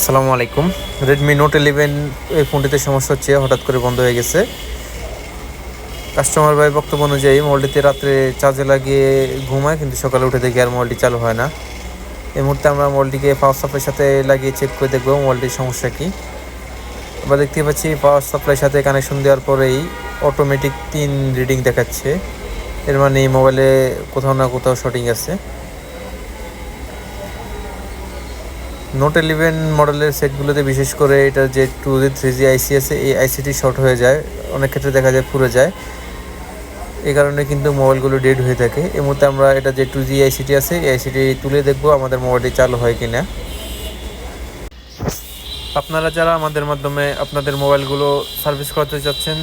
আসসালামু আলাইকুম। Redmi note eleven এই ফোনটিতে সমস্যা হচ্ছে, হঠাৎ করে বন্ধ হয়ে গেছে। কাস্টমার ভাই বক্তব্য অনুযায়ী মোবাইলটিতে রাত্রে চার্জে লাগিয়ে ঘুমায়, কিন্তু সকালে উঠে দেখি আর মোবাইলটি চালু হয় না। এই মুহূর্তে আমরা মোবাইলটিকে পাওয়ার সাপ্লাইয়ের সাথে লাগিয়ে চেক করে দেখব মোবাইলটির সমস্যা কী। আমরা দেখতে পাচ্ছি পাওয়ার সাপ্লাইয়ের সাথে কানেকশন দেওয়ার পরেই অটোমেটিক তিন রিডিং দেখাচ্ছে। এর মানে মোবাইলে কোথাও না কোথাও শর্টিং আছে। নোট ইলেভেন মডেলের সেটগুলোতে বিশেষ করে এটা যে টু জি থ্রি জি আইসি আছে এই আইসিটি শর্ট হয়ে যায়, অনেক ক্ষেত্রে দেখা যায় পুড়ে যায়। এই কারণে কিন্তু মোবাইলগুলো ডেড হয়ে থাকে। এই মুহূর্তে আমরা এটা যে টু জি আইসিটি আছে, এই আইসিটি তুলে দেখব আমাদের মোবাইলটি চালু হয় কি না আপনারা যারা আমাদের মাধ্যমে আপনাদের মোবাইলগুলো সার্ভিস করাতে চাচ্ছেন,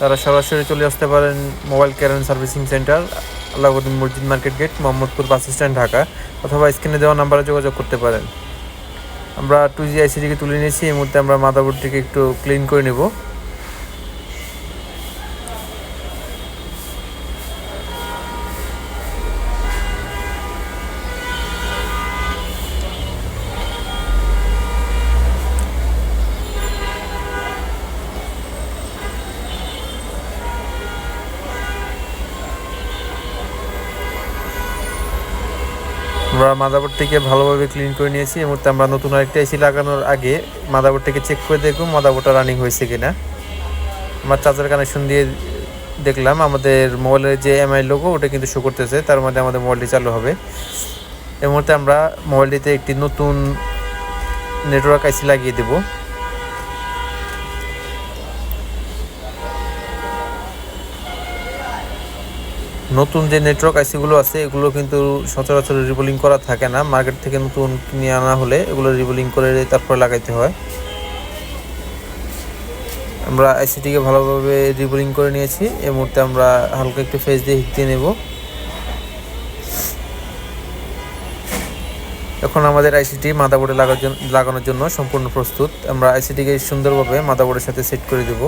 তারা সরাসরি চলে আসতে পারেন mobile care servicing centre Alauddin মসজিদ market gate, Mohammadpur bus stand, Dhaka, অথবা স্ক্রিনে দেওয়া নাম্বারে যোগাযোগ করতে পারেন। আমরা টু জি আইসিটিকে তুলে নিয়েছি এই মুহূর্তে আমরা মাদাবোর্ডটিকে একটু ক্লিন করে নেব। আমরা মাদাবোর্ডটিকে ভালোভাবে ক্লিন করে নিয়েছি। এই মুহূর্তে আমরা নতুন আরেকটা এসি লাগানোর আগে মাদাবোর্ডটিকে চেক করে দেখব মাদাবোর্ডটা রানিং হয়েছে কিনা। আমার চার্জার কানেকশন দিয়ে দেখলাম, আমাদের মোবাইলের যে এমআই লোগো ওটা কিন্তু শো করতেছে, তার মধ্যে আমাদের মোবাইলটি চালু হবে। এই মুহূর্তে আমরা মোবাইলটিতে একটি নতুন নেটওয়ার্ক আইসি লাগিয়ে দেবো। নতুন যে নেটওয়ার্ক আইসিগুলো আছে, এগুলো কিন্তু সচরাচর রিবোলিং করা থাকে না। মার্কেট থেকে নতুন কিনে আনা হলে এগুলো রিবোলিং করে তারপরে লাগাইতে হয়। আমরা আইসিটিকে ভালোভাবে রিবোলিং করে নিয়েছি। এই মুহূর্তে আমরা হালকা একটু ফেস দিয়ে হিট দিয়ে নেব। এখন আমাদের আইসিটি মাদাবোর্ডে লাগানোর জন্য সম্পূর্ণ প্রস্তুত। আমরা আইসিটিকে সুন্দরভাবে মাদাবোর্ডের সাথে সেট করে দেবো।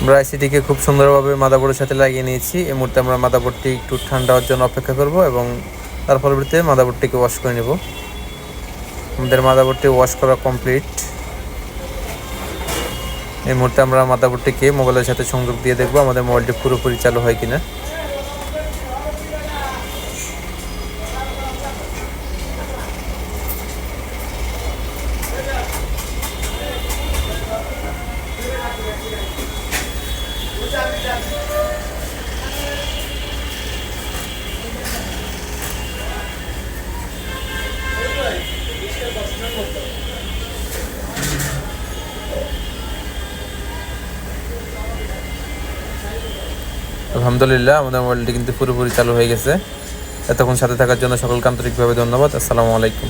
আমরা আইসিটিকে খুব সুন্দরভাবে মাদাবোর্ডের সাথে লাগিয়ে নিয়েছি। এই মুহূর্তে আমরা মাদাবোর্ডটি একটু ঠান্ডা হওয়ার জন্য অপেক্ষা করব এবং তার পরবর্তীতে মাদাবোর্ডটিকে ওয়াশ করে নেব। আমাদের মাদাবোর্ডটি ওয়াশ করা কমপ্লিট এই মুহূর্তে আমরা মাদাবোর্ডটিকে মোবাইলের সাথে সংযোগ দিয়ে দেখব আমাদের মোবাইলটি পুরোপুরি চালু হয় কিনা। আলহামদুলিল্লাহ, আমাদের মোবাইলটি কিন্তু পুরোপুরি চালু হয়ে গেছে। এতক্ষণ সাথে থাকার জন্য সকলকে আন্তরিকভাবে ধন্যবাদ। আসসালামু আলাইকুম।